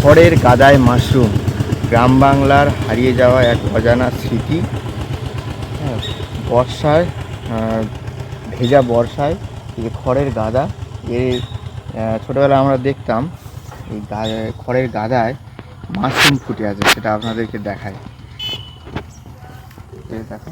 খড়ের গাদায় মাশরুম। গ্রাম বাংলার হারিয়ে যাওয়া এক অজানা স্মৃতি। হ্যাঁ, বর্ষায় ভেজা বর্ষায় এই খড়ের গাদা এর আহ, ছোটোবেলায় আমরা দেখতাম এই খড়ের গাদায় মাশরুম ফুটে আছে সেটা আপনাদেরকে দেখায় দেখো।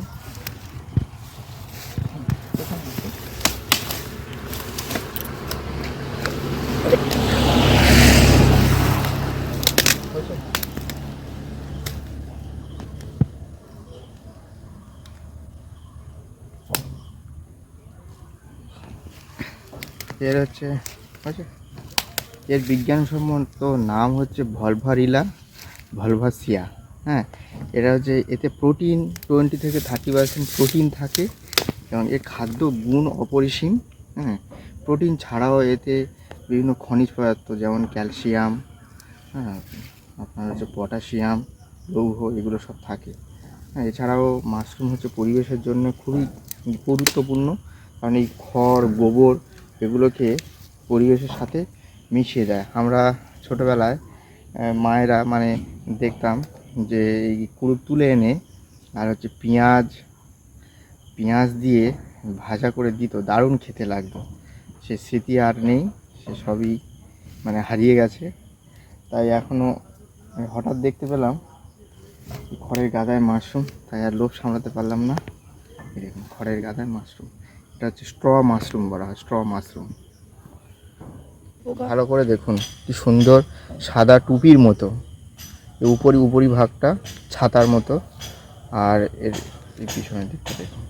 এর হচ্ছে হয়েছে? এর বিজ্ঞানসম্মত নাম হচ্ছে ভলভারিলা ভলভাসিয়া হ্যাঁ। এটা হচ্ছে, এতে প্রোটিন টোয়েন্টি থেকে থার্টি পার্সেন্ট প্রোটিন থাকে এবং এর খাদ্য গুণ অপরিসীম হ্যাঁ। প্রোটিন ছাড়াও এতে বিভিন্ন খনিজ পদার্থ যেমন ক্যালসিয়াম হ্যাঁ আপনার হচ্ছে পটাশিয়াম, লৌহ, এগুলো সব থাকে। হ্যাঁ এছাড়াও মাশরুম হচ্ছে পরিবেশের জন্য খুবই গুরুত্বপূর্ণ। কারণ এই খড়, গোবর এগুলোকে পরিবেশের সাথে মিশিয়ে দেয়। আমরা ছোটোবেলায় মায়েরা মানে দেখতাম যে এই কুড়ুপ তুলে এনে আর হচ্ছে পেঁয়াজ পেঁয়াজ দিয়ে ভাজা করে দিত, দারুণ খেতে লাগতো। সে স্মৃতি আর নেই, সে সবই মানে হারিয়ে গেছে। তাই এখনও হঠাৎ দেখতে পেলাম খড়ের গাদায় মাশরুম, তাই আর লোভ সামলাতে পারলাম না। এরকম খড়ের গাদায় মাশরুম। এটা হচ্ছে স্ট্র মাশরুম বলা হয় স্ট্র মাশরুম। ভালো করে দেখুন কি সুন্দর সাদা টুপির মতো। উপরি উপরি ভাগটা ছাতার মতো। আর এর এই পিছনের দিকটা দেখুন।